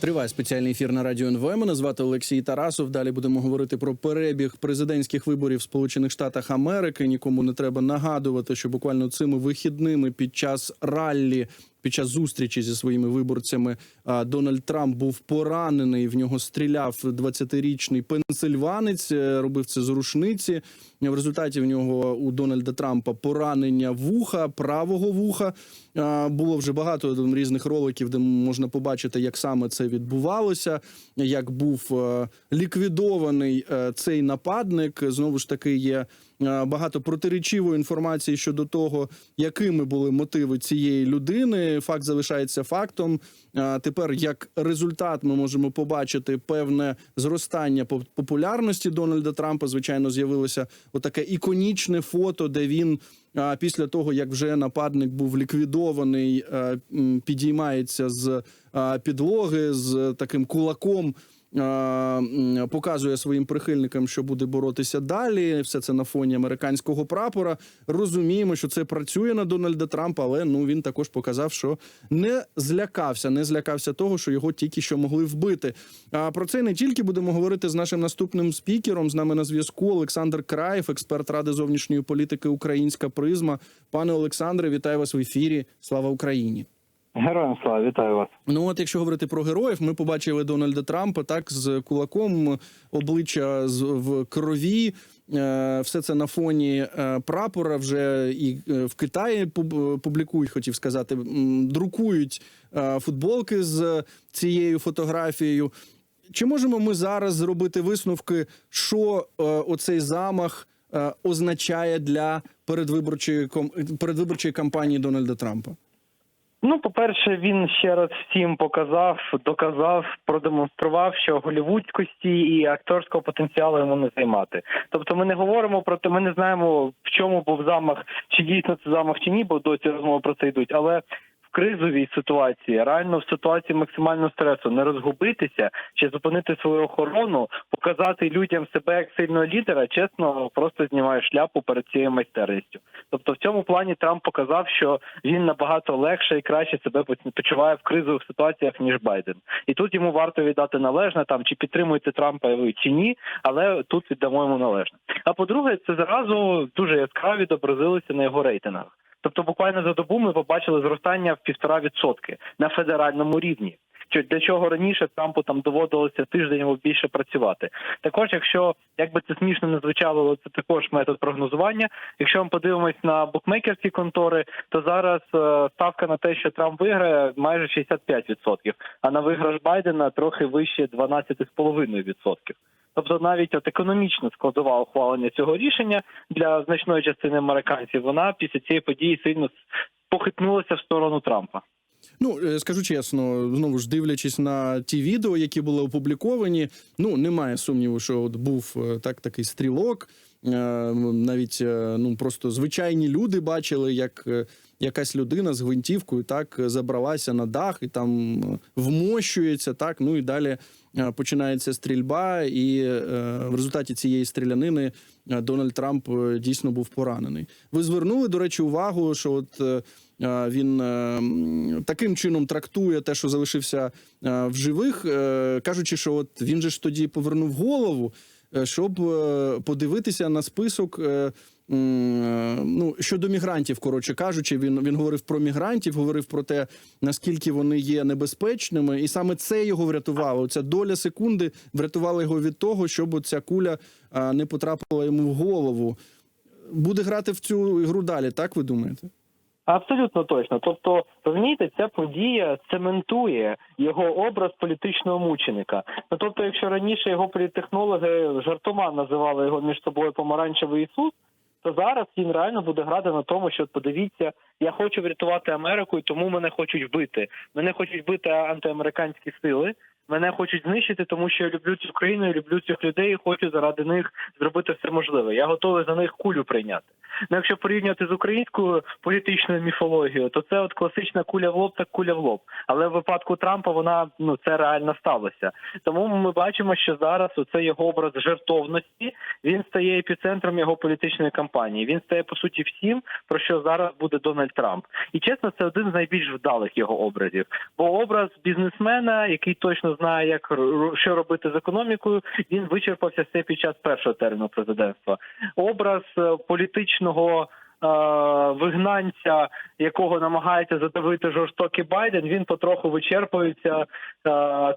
Триває спеціальний ефір на радіо НВ. Мене звати Олексій Тарасов. Далі будемо говорити про перебіг президентських виборів в Сполучених Штатах Америки. Нікому не треба нагадувати, що буквально цими вихідними під час раллі, під час зустрічі зі своїми виборцями, Дональд Трамп був поранений. В нього стріляв 20-річний пенсильванець. е, Робив це з рушниці. В результаті в нього у Дональда Трампа поранення вуха, правого вуха. Було вже багато різних роликів, де можна побачити, як саме це відбувалося, як був е, ліквідований е, цей нападник. Знову ж таки, є е, багато протиречивої інформації щодо того, якими були мотиви цієї людини. Факт залишається фактом. Тепер, як результат, ми можемо побачити певне зростання по- популярності Дональда Трампа. Звичайно, з'явилося отаке іконічне фото, де він а, після того, як вже нападник був ліквідований, е, підіймається з підлоги з таким кулаком. Показує своїм прихильникам, що буде боротися далі. Все це на фоні американського прапора. Розуміємо, що це працює на Дональда Трампа, але ну він також показав, що не злякався, не злякався того, що його тільки що могли вбити. А про це не тільки будемо говорити з нашим наступним спікером. З нами на зв'язку Олександр Краєв, експерт ради зовнішньої політики Українська призма. Пане Олександре, вітаю вас в ефірі. Слава Україні! Героям слава, вітаю вас. Ну от якщо говорити про героїв, ми побачили Дональда Трампа так з кулаком, обличчя з в крові. Е, Все це на фоні е, прапора. Вже і е, в Китаї пуб- публікують, хотів сказати, друкують футболки з цією фотографією. Чи можемо ми зараз зробити висновки, що оцей замах означає для передвиборчої передвиборчої кампанії Дональда Трампа? Ну, по-перше, він ще раз всім показав, доказав, продемонстрував, що голівудськості і акторського потенціалу йому не займати. Тобто, ми не говоримо про те, ми не знаємо, в чому був замах, чи дійсно це замах, чи ні, бо досі розмови про це йдуть. Але кризовій ситуації, реально в ситуації максимального стресу, не розгубитися чи зупинити свою охорону, показати людям себе як сильного лідера, чесно, просто знімає шляпу перед цією майстерністю. Тобто, в цьому плані Трамп показав, що він набагато легше і краще себе почуває в кризових ситуаціях ніж Байден. І тут йому варто віддати належне там чи підтримуєте Трампа ви чи ні, але тут віддамо йому належне. А по-друге, це зразу дуже яскраво відобразилося на його рейтингах. Тобто, буквально за добу ми побачили зростання в півтора відсотки на федеральному рівні. Що для чого раніше Трампу там доводилося тиждень або більше працювати? Також, якщо як би це смішно не звучало, це також метод прогнозування. Якщо ми подивимось на букмекерські контори, то зараз е, ставка на те, що Трамп виграє, майже 65%, а на виграш Байдена трохи вище 12,5%. Тобто навіть от економічна складова ухвалення цього рішення для значної частини американців, вона після цієї події сильно похитнулася в сторону Трампа. Ну е, скажу чесно, знову ж дивлячись на ті відео, які були опубліковані. Ну немає сумніву, що от був е, так такий стрілок. Е, Навіть ну просто звичайні люди бачили, як якась людина з гвинтівкою так забралася на дах і там вмощується. Так ну і далі починається стрільба, і е, в результаті цієї стрілянини е, Дональд Трамп е, дійсно був поранений. Ви звернули до речі увагу, що от. е, е, Він е, таким чином трактує те, що залишився е, в живих, е, кажучи, що от він же ж тоді повернув голову, е, щоб е, подивитися на список. Е, Ну, щодо мігрантів, коротше кажучи, він він говорив про мігрантів, говорив про те, наскільки вони є небезпечними, і саме це його врятувало. Ця доля секунди врятувала його від того, щоб ця куля е, не потрапила йому в голову. Буде грати в цю гру далі, так ви думаєте? Абсолютно точно. Тобто, розумієте, ця подія цементує його образ політичного мученика. Ну тобто, якщо раніше його політтехнологи жартома називали його між собою помаранчевий Ісус, то зараз він реально буде грати на тому, що подивіться, я хочу врятувати Америку, і тому мене хочуть вбити. Мене хочуть вбити антиамериканські сили. Мене хочуть знищити, тому що я люблю цю країну, я люблю цих людей і хочу заради них зробити все можливе. Я готовий за них кулю прийняти. Ну, якщо порівнювати з українською політичною міфологією, то це от класична куля в лоб, так куля в лоб. Але в випадку Трампа вона ну це реально сталося. Тому ми бачимо, що зараз оце його образ жертовності він стає епіцентром його політичної кампанії. Він стає по суті всім, про що зараз буде Дональд Трамп. І чесно, це один з найбільш вдалих його образів. Бо образ бізнесмена, який точно знає, як що робити з економікою, він вичерпався все під час першого терміну президентства. Образ е, політичного. е, Вигнанця, якого намагається задавити жорстокий Байден, він потроху вичерпується, е,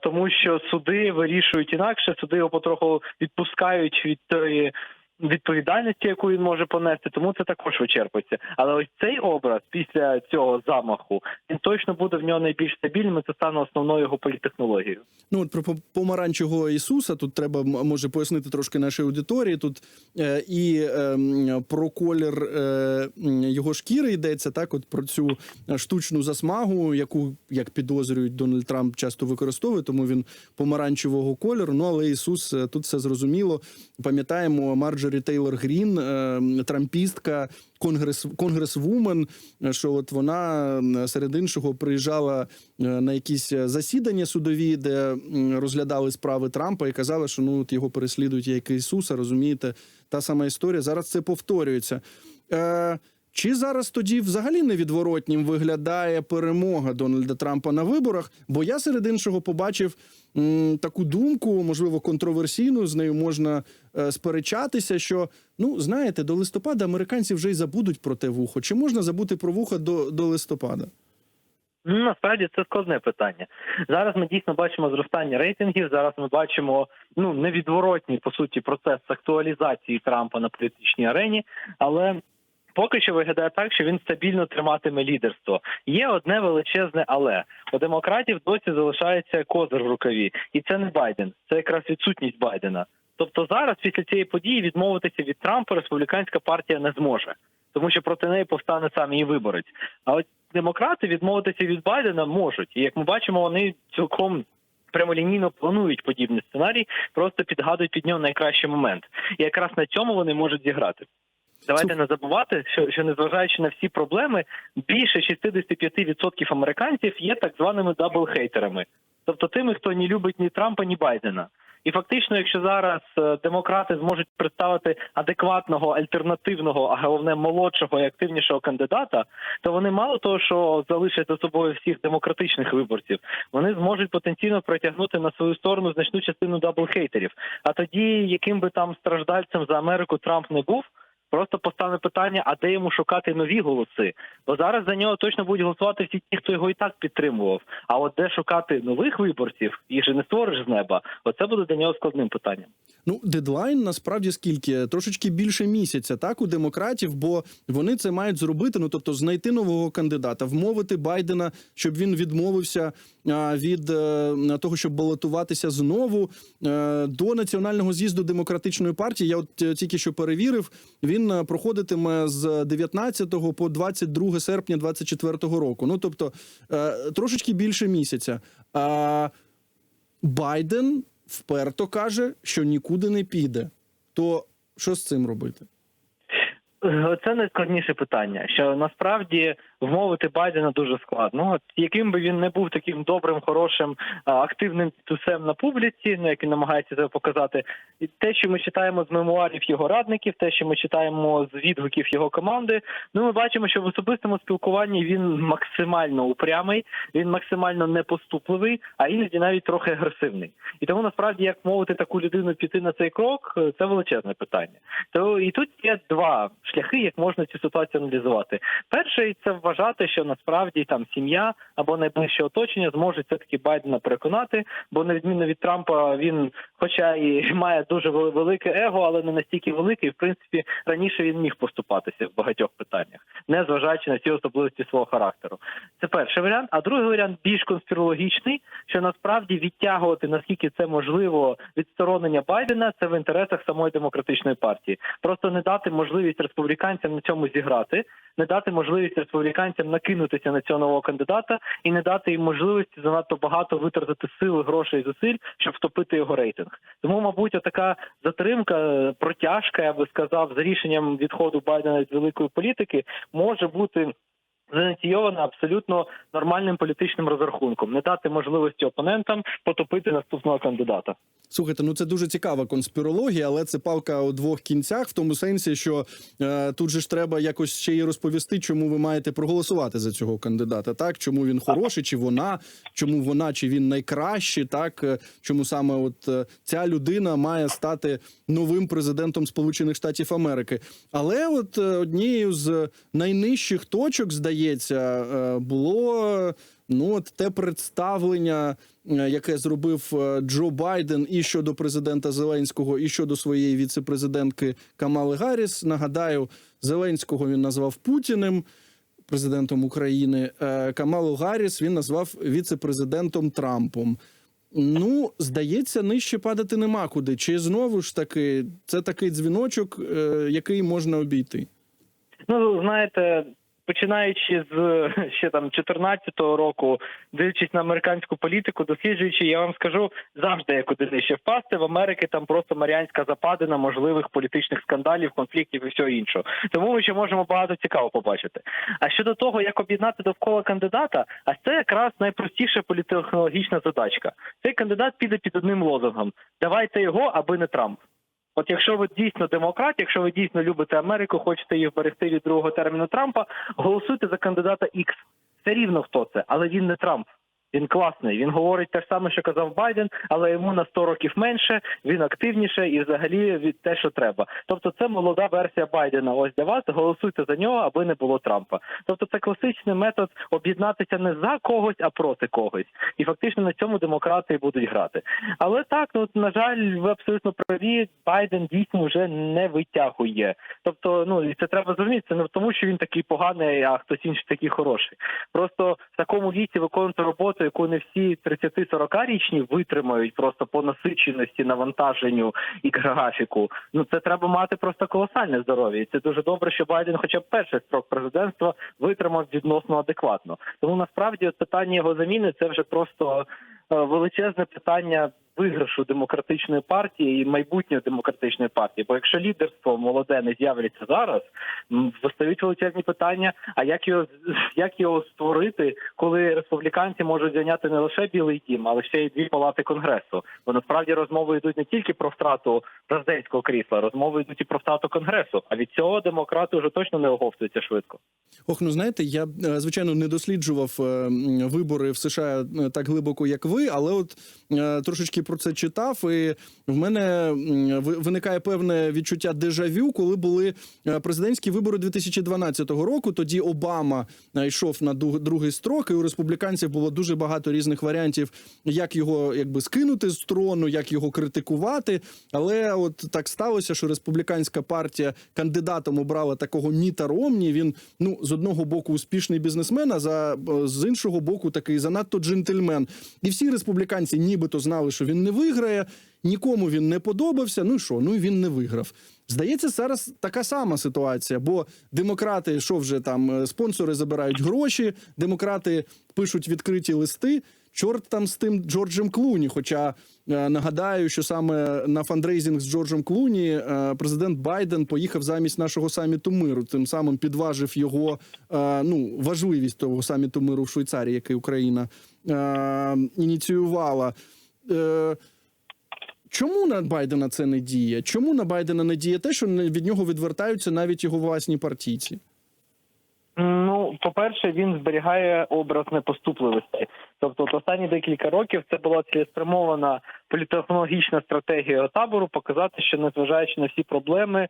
тому що суди вирішують інакше. Суди його потроху відпускають від тої відповідальності, яку він може понести. Тому це також вичерпується. Але ось цей образ після цього замаху він точно буде в нього найбільш стабільним. Це стане основною його політтехнологією. Ну от про по- помаранчевого Ісуса тут треба може пояснити трошки нашій аудиторії. Тут е, і е, про колір е, його шкіри йдеться, так от про цю е, штучну засмагу, яку як підозрюють Дональд Трамп часто використовує, тому він помаранчевого кольору. Ну але Ісус е, тут все зрозуміло. Пам'ятаємо Марджорі Тейлор Грін, е, трампістка, конгрес конгресвумен, що от вона серед іншого приїжджала е, на якісь засідання судові, де розглядали справи Трампа і казала, що ну от його переслідують як Ісуса. Розумієте, та сама історія. Зараз це повторюється. Е, чи зараз тоді взагалі невідворотнім виглядає перемога Дональда Трампа на виборах? Бо я серед іншого побачив м, таку думку, можливо, контроверсійну, з нею можна е, сперечатися. Що ну знаєте, до листопада американці вже й забудуть про те вухо. Чи можна забути про вухо до, до листопада? Ну, насправді це складне питання. Зараз ми дійсно бачимо зростання рейтингів. Зараз ми бачимо ну невідворотній по суті процес актуалізації Трампа на політичній арені, але. Поки що виглядає так, що він стабільно триматиме лідерство. Є одне величезне, але у демократів досі залишається козир в рукаві, і це не Байден, це якраз відсутність Байдена. Тобто зараз, після цієї події, відмовитися від Трампа республіканська партія не зможе, тому що проти неї повстане сам її виборець. А от демократи відмовитися від Байдена можуть, і як ми бачимо, вони цілком. Прямолінійно планують подібний сценарій, просто підгадують під нього найкращий момент, і якраз на цьому вони можуть зіграти. Давайте не забувати, що, що незважаючи на всі проблеми, більше 65% американців є так званими даблхейтерами, тобто тими, хто не любить ні Трампа, ні Байдена. І фактично, якщо зараз е, демократи зможуть представити адекватного альтернативного, а головне молодшого і активнішого кандидата, то вони мало того, що залишать за собою всіх демократичних виборців, вони зможуть потенційно притягнути на свою сторону значну частину даблхейтерів. А тоді, яким би там страждальцем за Америку Трамп не був. Просто постане питання, а де йому шукати нові голоси? Бо зараз за нього точно будуть голосувати всі ті, хто його і так підтримував. А от де шукати нових виборців, їх же не створиш з неба. Оце буде для нього складним питанням. Ну, дедлайн насправді скільки трошечки більше місяця, так у демократів, бо вони це мають зробити. Ну тобто, знайти нового кандидата, вмовити Байдена, щоб він відмовився від е, того, щоб балотуватися знову е, до національного з'їзду демократичної партії. Я от е, тільки що перевірив. Він проходитиме з 19 по 22 серпня 24 року. Ну тобто трошечки більше місяця. А Байден вперто каже, що нікуди не піде. То що з цим робити? Це найскладніше питання. Що насправді вмовити Байдена дуже складно. От яким би він не був таким добрим, хорошим, активним тусем на публіці, ну як він намагається це показати, і те, що ми читаємо з мемуарів його радників, те, що ми читаємо з відгуків його команди, ну ми бачимо, що в особистому спілкуванні він максимально упрямий, він максимально непоступливий, а іноді навіть трохи агресивний. І тому насправді як мовити таку людину піти на цей крок, е, це величезне питання. То і тут є два шляхи, як можна цю ситуацію аналізувати. Перший це вважати, що насправді там сім'я або найближче оточення зможуть все таки Байдена переконати, бо на відміну від Трампа він, хоча і має дуже велике его, але не настільки велике, і в принципі раніше він міг поступатися в багатьох питаннях, не зважаючи на ці особливості свого характеру. Це перший варіант. А другий варіант більш конспірологічний, що насправді відтягувати наскільки це можливо відсторонення Байдена, це в інтересах самої демократичної партії. Просто не дати можливість республіканцям на цьому зіграти, не дати можливість республіканцям накинутися на цього нового кандидата і не дати їм можливості занадто багато витратити сили, грошей і зусиль, щоб втопити його рейтинг. Тому, мабуть, така затримка, е, протяжка, я би сказав, за рішенням відходу Байдена від великої політики може бути. Заініційована абсолютно нормальним політичним розрахунком, не дати можливості опонентам потопити наступного кандидата. Слухайте, ну це дуже цікава конспірологія, але це палка у двох кінцях, в тому сенсі, що е, тут же ж треба якось ще й розповісти, чому ви маєте проголосувати за цього кандидата. Так, чому він хороший, чи вона, чому вона, чи він найкращий, так е, чому саме от е, ця людина має стати новим президентом Сполучених Штатів Америки. Але от е, однією з найнижчих точок, здається, е, було. Ну, от те представлення, е, яке зробив е, Джо Байден і щодо президента Зеленського, і щодо своєї віцепрезидентки Камали Гарріс. Нагадаю, Зеленського він назвав Путіним, президентом України. Камалу Гарріс він назвав віцепрезидентом Трампом. Ну, здається, нижче падати нема куди. Чи знову ж таки це такий дзвіночок, який можна обійти? Ну знаєте, починаючи з ще там 14-го року, дивлячись на американську політику, досліджуючи, я вам скажу завжди є куди нижче впасти. В Америки там просто маріанська западина можливих політичних скандалів, конфліктів і всього іншого. Тому ми ще можемо багато цікаво побачити. А щодо того, як об'єднати довкола кандидата, а це якраз найпростіша політтехнологічна задачка. Цей кандидат піде під одним лозунгом: давайте його, аби не Трамп. От якщо ви дійсно демократ, якщо ви дійсно любите Америку, хочете її вберегти від другого терміну Трампа, голосуйте за кандидата X. Це рівно хто це, але він не Трамп. Він класний. Він говорить те ж саме, що казав Байден, але йому на 100 років менше. Він активніше і взагалі від те, що треба. Тобто, це молода версія Байдена. Ось для вас голосуйте за нього, аби не було Трампа. Тобто, це класичний метод об'єднатися не за когось, а проти когось. І фактично на цьому демократи будуть грати. Але так, ну на жаль, ви абсолютно праві. Байден дійсно вже не витягує. Тобто, ну і це треба зрозуміти. Це не тому, що він такий поганий, а хтось інший такий хороший. Просто в такому віці виконувати роботу, яку не всі 30-40 річні витримають просто по насиченості, навантаженню і графіку. Ну це треба мати просто колосальне здоров'я. І це дуже добре, що Байден, хоча б перший строк президентства, витримав відносно адекватно. Тому насправді от питання його заміни це вже просто е, величезне питання виграшу демократичної партії і майбутньої демократичної партії. Бо якщо лідерство молоде не з'являться зараз, м, постають величезні питання: а як його як його створити, коли республіканці можуть зайняти не лише білий дім, але ще й дві палати конгресу? Бо насправді розмови йдуть не тільки про втрату президентського крісла, розмови йдуть і про втрату конгресу. А від цього демократи вже точно не оговтуються швидко. Ох, ну знаєте, я е, звичайно не досліджував е, вибори в США е, так глибоко, як ви, але от трошечки про це читав, і в мене ви- виникає певне відчуття дежавю, коли були е, президентські вибори 2012 року. Тоді Обама йшов на другий строк, і у республіканців було дуже багато різних варіантів, як його якби скинути з трону, як його критикувати. Але от так сталося, що республіканська партія кандидатом обрала такого Міта Ромні. Він ну з одного боку успішний бізнесмен, а за з іншого боку, такий занадто джентльмен. І всі республіканці, нібито знали, що він не виграє. Нікому він не подобався. Ну і що? Ну і він не виграв. Здається, зараз така сама ситуація, бо демократи, що вже там е, спонсори забирають гроші, демократи пишуть відкриті листи. Чорт там з тим Джорджем Клуні. Хоча е, нагадаю, що саме на фандрейзинг з Джорджем Клуні е, президент Байден поїхав замість нашого саміту миру. Тим самим підважив його е, ну важливість того саміту миру в Швейцарії, який Україна е, ініціювала. Е, Чому на Байдена це не діє? Чому на Байдена не діє те, що від нього відвертаються навіть його власні партійці? Ну, по-перше, він зберігає образ непоступливості. Тобто, от останні декілька років це була цілеспрямована політехнологічна стратегія табору показати, що незважаючи на всі проблеми.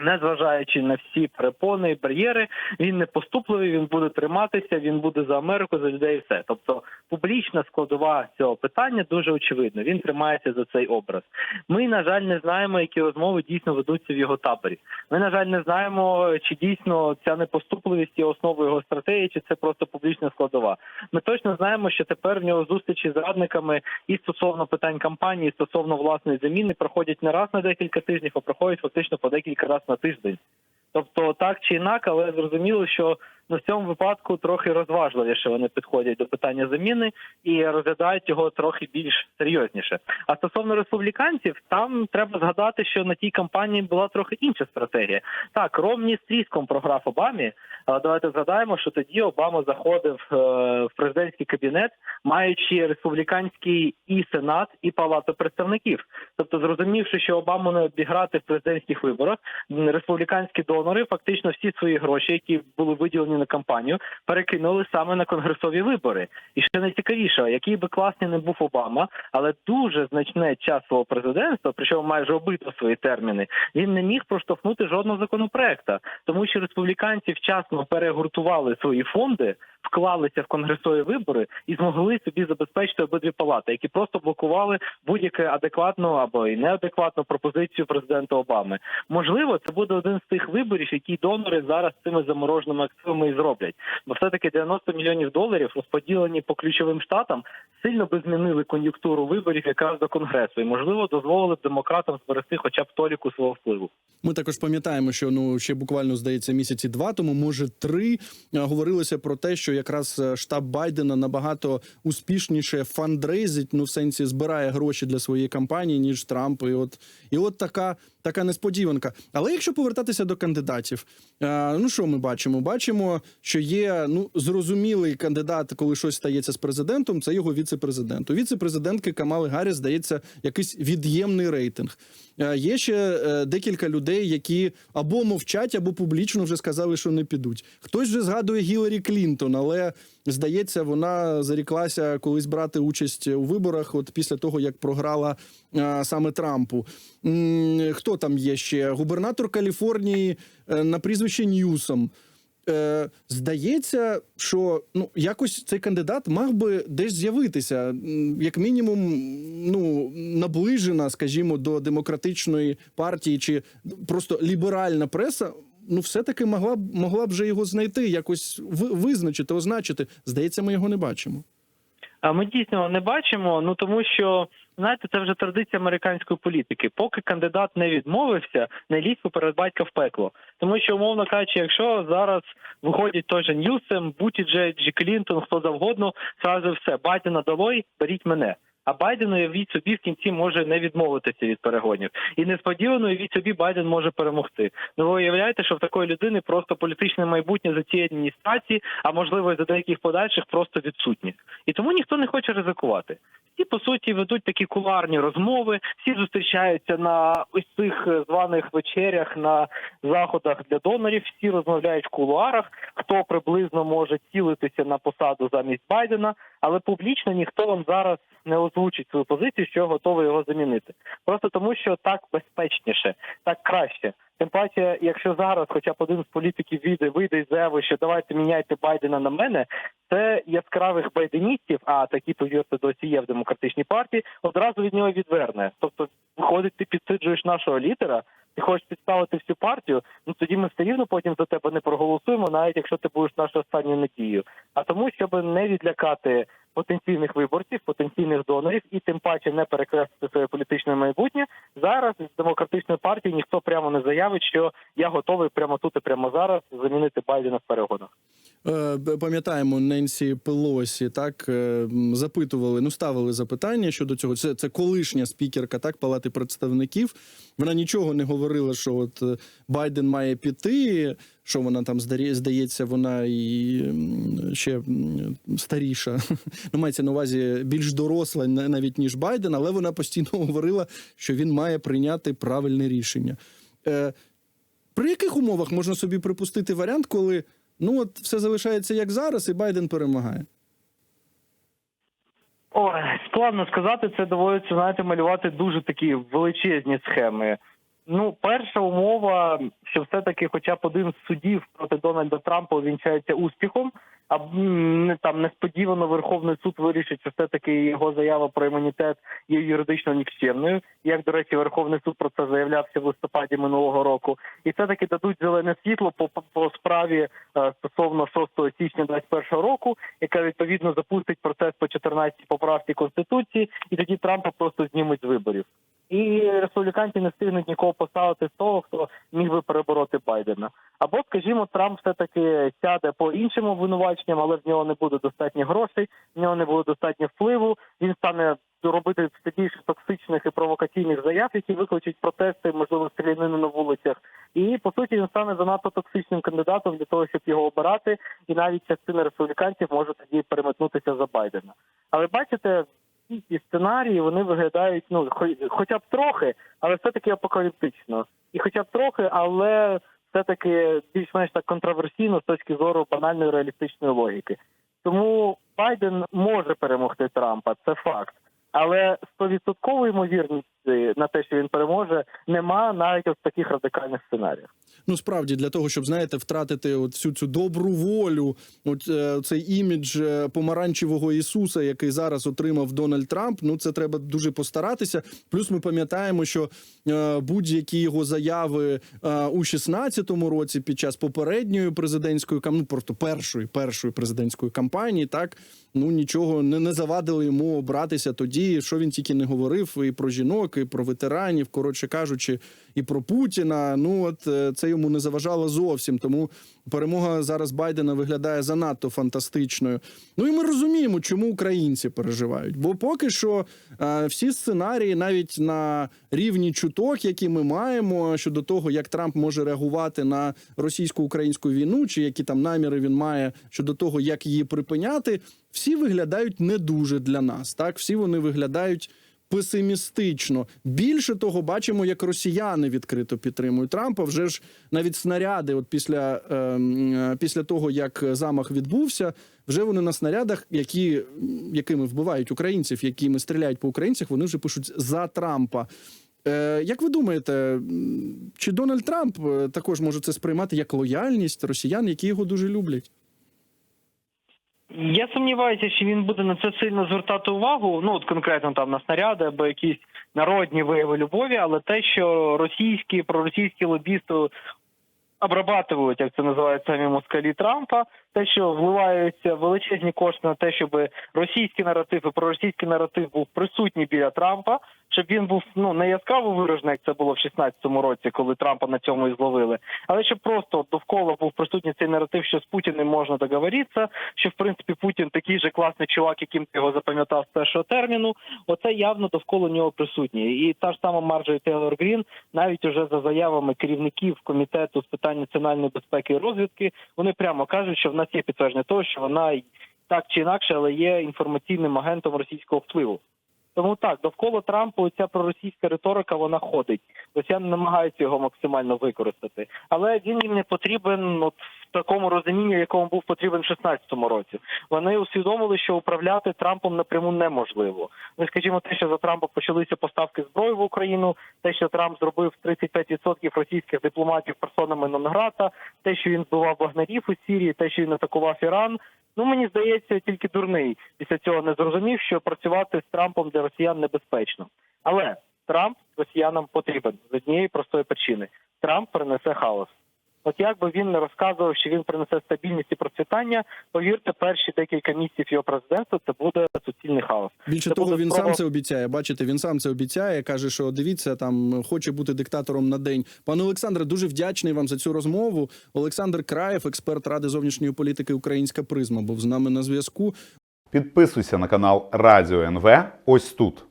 Незважаючи на всі перепони і бар'єри, він не поступливий, він буде триматися, він буде за Америку, за людей. і Все, тобто публічна складова цього питання дуже очевидна. Він тримається за цей образ. Ми, на жаль, не знаємо, які розмови дійсно ведуться в його таборі. Ми, на жаль, не знаємо, чи дійсно ця непоступливість є основою його стратегії, чи це просто публічна складова. Ми точно знаємо, що тепер в нього зустрічі з радниками і стосовно питань кампанії, і стосовно власної заміни проходять не раз на декілька тижнів, а проходять фактично по декілька разів на тиждень. Тобто, так чи інак, але зрозуміло, що ну, в цьому випадку трохи розважливіше вони підходять до питання заміни і розглядають його трохи більш серйозніше. А стосовно республіканців, там треба згадати, що на тій кампанії була трохи інша стратегія. Так, Ромні з тріском програв Обамі, але давайте згадаємо, що тоді Обама заходив е, в президентський кабінет, маючи республіканський і сенат, і палату представників. Тобто, зрозумівши, що Обаму не обіграти в президентських виборах, республіканські донори фактично всі свої гроші, які були виділені на кампанію, перекинули саме на конгресові вибори. І ще найцікавіше, який би класний не був Обама, але дуже значне час свого президентства, причому майже обидва свої терміни, він не міг проштовхнути жодного законопроекта, тому що республіканці вчасно перегуртували свої фонди, вклалися в конгресові вибори і змогли собі забезпечити обидві палати, які просто блокували будь-яку адекватну або і неадекватну пропозицію президента Обами. Можливо, це буде один з тих виборів, які донори зараз цими замороженими активами і зроблять. Бо все таки 90 мільйонів доларів розподілені по ключовим штатам сильно би змінили кон'юнктуру виборів якраз до конгресу, і можливо дозволили б демократам зберегти хоча б толіку свого впливу. Ми також пам'ятаємо, що ну ще буквально здається місяці два тому, може три, говорилося про те, що якраз е, штаб Байдена набагато успішніше фандрейзить, ну в сенсі збирає гроші для своєї кампанії, ніж Трамп. І от і от така така несподіванка. Але якщо повертатися до кандидатів, е, ну що ми бачимо? Бачимо, що є ну зрозумілий кандидат, коли щось стається з президентом. Це його віце-президент. У віце-президентки Камали Гарріс здається якийсь від'ємний рейтинг. Е, Є ще е, декілька людей, які або мовчать, або публічно вже сказали, що не підуть. Хтось вже згадує Гіларі Клінтон, але здається, вона заріклася колись брати участь у виборах, от після того як програла е, саме Трампу. Хто там є ще? Губернатор Каліфорнії на прізвище Ньюсом. Е, здається, що ну якось цей кандидат мав би десь з'явитися, як мінімум, ну наближена, скажімо, до демократичної партії, чи просто ліберальна преса. Ну, все-таки могла б могла б вже його знайти, якось визначити, означити. Здається, ми його не бачимо. А ми дійсно не бачимо. Ну тому що знаєте, це вже традиція американської політики. Поки кандидат не відмовився, не лізь поперед батька в пекло. Тому що, умовно кажучи, якщо зараз виходять той же Ньюсем, Бутіджедж, Клінтон, хто завгодно, зразу все Байдена долой, беріть мене. А Байден уявіть собі в кінці може не відмовитися від перегонів, і несподівано уявіть собі Байден може перемогти. Ну ви уявляєте, що в такої людини просто політичне майбутнє за цієї адміністрації, а можливо і за деяких подальших просто відсутні. І тому ніхто не хоче ризикувати. Всі по суті ведуть такі куларні розмови. Всі зустрічаються на ось цих е, званих вечерях на заходах для донорів. Всі розмовляють в кулуарах, хто приблизно може цілитися на посаду замість Байдена, але публічно ніхто вам зараз не озвучить свою позицію, що готовий його замінити. Просто тому, що так безпечніше, так краще. Тим паче, якщо зараз, хоча б один з політиків вийде, вийде із заяви, що давайте міняйте Байдена на мене, це яскравих байденістів, а такі повірте досі є в демократичній партії, одразу від нього відверне. Тобто, виходить, ти підсиджуєш нашого лідера, ти хочеш підставити всю партію, ну тоді ми все рівно потім за тебе не проголосуємо, навіть якщо ти будеш нашою останньою надією. А тому, щоб не відлякати потенційних виборців, потенційних донорів, і тим паче не перекреслити своє політичне майбутнє, зараз з демократичної партії ніхто прямо не заявить, що я готовий прямо тут і прямо зараз замінити Байдена в перегонах. Е, Пам'ятаємо Ненсі Пелосі, так е, запитували, ну ставили запитання щодо цього. Це, це колишня спікерка так Палати представників. Вона нічого не говорила, що от е, Байден має піти. Що вона там здається, вона і ще старіша. Ну, мається на увазі більш доросла на- навіть ніж Байден, але вона постійно говорила, що він має прийняти правильне рішення. При яких умовах можна собі припустити варіант, коли ну от все залишається як зараз, і Байден перемагає? Ой, складно сказати, це доводиться знаєте, малювати дуже такі величезні схеми. Ну, перша умова, що все-таки, хоча б один з судів проти Дональда Трампа увінчається успіхом, а не там несподівано Верховний суд вирішить, що все-таки його заява про імунітет є юридично нікчемною. Як до речі, Верховний суд про це заявлявся в листопаді минулого року, і все-таки дадуть зелене світло по, по, по справі е, стосовно 6 січня 2021 року, яка відповідно запустить процес по 14 поправці конституції, і тоді Трампа просто знімуть з виборів. І республіканці не встигнуть нікого поставити з того, хто міг би перебороти Байдена. Або, скажімо, Трамп все таки сяде по іншим обвинуваченням, але в нього не буде достатньо грошей, в нього не буде достатньо впливу. Він стане робити все більше токсичних і провокаційних заяв, які викличуть протести, можливо, стрілянину на вулицях. І по суті він стане занадто токсичним кандидатом для того, щоб його обирати, і навіть частина республіканців може тоді переметнутися за Байдена. Але бачите, ці ці сценарії вони виглядають ну хоча б трохи, але все таки апокаліптично. І хоча б трохи, але все таки більш-менш так контроверсійно з точки зору банальної реалістичної логіки. Тому Байден може перемогти Трампа, це факт. Але стовідсоткової ймовірності на те, що він переможе, нема навіть в таких радикальних сценаріях. Ну справді для того, щоб знаєте, втратити от всю цю добру волю, от е, цей імідж е, помаранчевого Ісуса, який зараз отримав Дональд Трамп. Ну це треба дуже постаратися. Плюс ми пам'ятаємо, що е, будь-які його заяви е, у 16-му році під час попередньої президентської ну, просто першої першої президентської кампанії, так ну нічого не, не завадили йому обратися тоді, що він тільки не говорив і про жінок, і про ветеранів, коротше кажучи, і про Путіна. Ну от е, це йому не заважало зовсім. Тому перемога зараз Байдена виглядає занадто фантастичною. Ну і ми розуміємо, чому українці переживають. Бо поки що е, всі сценарії, навіть на рівні чуток, які ми маємо щодо того, як Трамп може реагувати на російсько-українську війну, чи які там наміри він має щодо того, як її припиняти, всі виглядають не дуже для нас. Так, всі вони виглядають песимістично. Bільше того, бачимо, як росіяни відкрито підтримують Трампа. Вже ж навіть снаряди, от після, ем, е, після того, як замах відбувся, вже вони на снарядах, які, якими вбивають українців, якими стріляють по українцях, вони вже пишуть за Трампа. Е, як ви думаєте, чи Дональд Трамп е, також може це сприймати як лояльність росіян, які його дуже люблять? Я сумніваюся, що він буде на це сильно звертати увагу. Ну от конкретно там на снаряди або якісь народні вияви любові, але те, що російські проросійські лобісти обрабатують, як це називають самі москалі Трампа, те, що вливаються величезні кошти на те, щоб російський наратив і проросійський наратив був присутній біля Трампа, щоб він був ну не яскраво виражений, як це було в 16-му році, коли Трампа на цьому і зловили, але щоб просто довкола був присутній цей наратив, що з Путіним можна договоритися, що в принципі Путін такий же класний чувак, яким ти його запам'ятав з першого терміну. Оце явно довкола нього присутнє. І та ж сама Марджорі Тейлор Грін, навіть уже за заявами керівників комітету з питань національної безпеки і розвідки, вони прямо кажуть, що в нас є підтвердження того, що вона так чи інакше, але є інформаційним агентом російського впливу. Тому так, довкола Трампа ця проросійська риторика вона ходить. Росіяни намагаються його максимально використати, але він їм не потрібен от такому розумінні, якому був потрібен в 16-му році. Вони усвідомили, що управляти Трампом напряму неможливо. Ну, скажімо, те, що за Трампа почалися поставки зброї в Україну, те, що Трамп зробив 35% російських дипломатів персонами Нонграта, те, що він збивав вагнерів у Сірії, те, що він атакував Іран. Ну мені здається, тільки дурний після цього не зрозумів, що працювати з Трампом для росіян небезпечно. Але Трамп росіянам потрібен з однієї простої причини: Трамп принесе хаос. От як би він не розказував, що він принесе стабільність і процвітання, повірте, перші декілька місяців його президентства це буде суцільний хаос. Більше Це того, він спроба- сам це обіцяє. Бачите, він сам це обіцяє. каже, що дивіться, там хоче бути диктатором на день. Пане Олександре, дуже вдячний вам за цю розмову. Олександр Краєв, експерт ради зовнішньої політики Українська Призма, був з нами на зв'язку. Підписуйся на канал Радіо НВ ось тут.